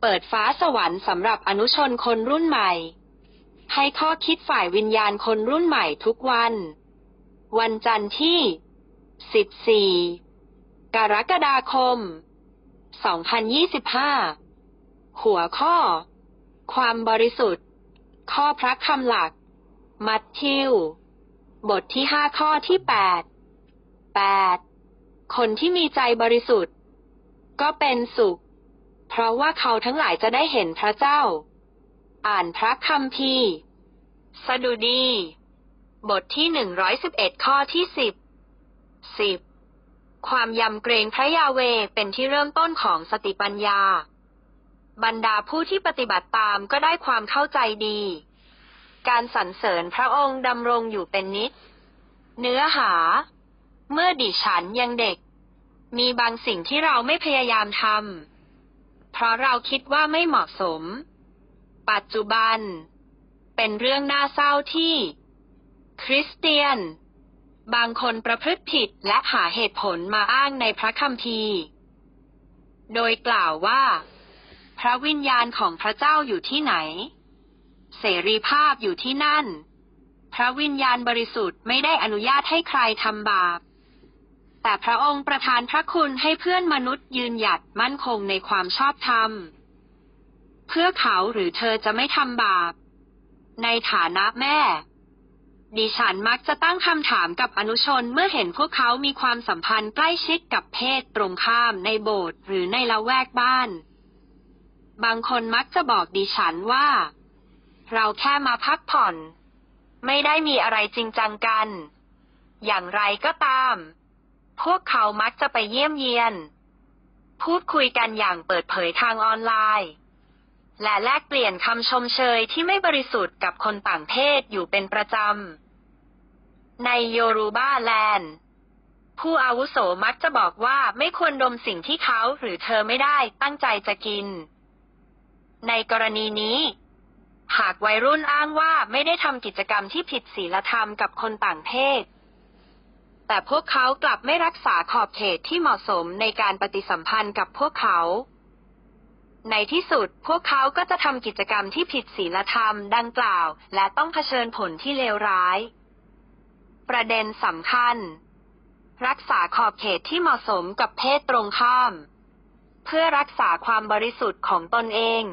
เปิดฟ้าสวรรค์สำหรับอนุชนคนรุ่นใหม่ ให้ข้อคิดฝ่ายวิญญาณคนรุ่นใหม่ทุกวัน วันจันทร์ที่ 14 กรกฎาคม 2025 หัวข้อ ความบริสุทธิ์ ข้อพระคำหลัก มัทธิว บทที่ห้าข้อที่แปดแปดคนที่มีใจบริสุทธิ์ ก็เป็นสุข เพราะว่าเขาทั้งหลายจะได้เห็นพระเจ้า อ่านพระคัมภีร์สดุดี บทที่หนึ่งร้อยสิบเอ็ดข้อที่สิบสิบความยำเกรงพระยาเวเป็นที่เริ่มต้นของสติปัญญา บรรดาผู้ที่ปฏิบัติตามก็ได้ความเข้าใจดี การสรรเสริญพระองค์ดำรงอยู่เป็นนิจ เนื้อหา เมื่อดิฉันยังเด็ก มีบางสิ่งที่เราไม่พยายามทำ ราะเราคิดว่าไม่เหมาะสม ปัจจุบัน เป็นเรื่องน่าเศร้าที่ คริสเตียน บางคนประพฤติผิดและหาเหตุผลมาอ้างในพระคัมภีร์ โดยกล่าวว่า พระวิญญาณของพระเจ้าอยู่ที่ไหน เสรีภาพอยู่ที่นั่น พระวิญญาณบริสุทธิ์ไม่ได้อนุญาตให้ใครทำบาป แต่พระองค์ประทานพระคุณให้เพื่อนมนุษย์ยืนหยัดมั่นคงในความชอบธรรม เพื่อเขาหรือเธอจะไม่ทำบาป ในฐานะแม่ ดิฉันมักจะตั้งคำถามกับอนุชนเมื่อเห็นพวกเขามีความสัมพันธ์ใกล้ชิดกับเพศตรงข้ามในโบสถ์หรือในละแวกบ้าน บางคนมักจะบอกดิฉันว่า เราแค่มาพักผ่อน ไม่ได้มีอะไรจริงจังกัน อย่างไรก็ตาม พวกเขามักจะไปเยี่ยมเยียน พูดคุยกันอย่างเปิดเผยทางออนไลน์ และแลกเปลี่ยนคำชมเชยที่ไม่บริสุทธิ์กับคนต่างเพศอยู่เป็นประจำ ในโยรูบาแลนด์ ผู้อาวุโสมักจะบอกว่าไม่ควรดมสิ่งที่เขาหรือเธอไม่ได้ตั้งใจจะกิน ในกรณีนี้ หากวัยรุ่นอ้างว่าไม่ได้ทำกิจกรรมที่ผิดศีลธรรมกับคนต่างเพศ แต่พวกเขากลับไม่รักษาขอบเขตที่เหมาะสมในการปฏิสัมพันธ์กับพวกเขา ในที่สุดพวกเขาก็จะทำกิจกรรมที่ผิดศีลธรรมดังกล่าว และต้องเผชิญผลที่เลวร้าย ประเด็นสำคัญ รักษาขอบเขตที่เหมาะสมกับเพศตรงข้าม เพื่อรักษาความบริสุทธิ์ของตนเอง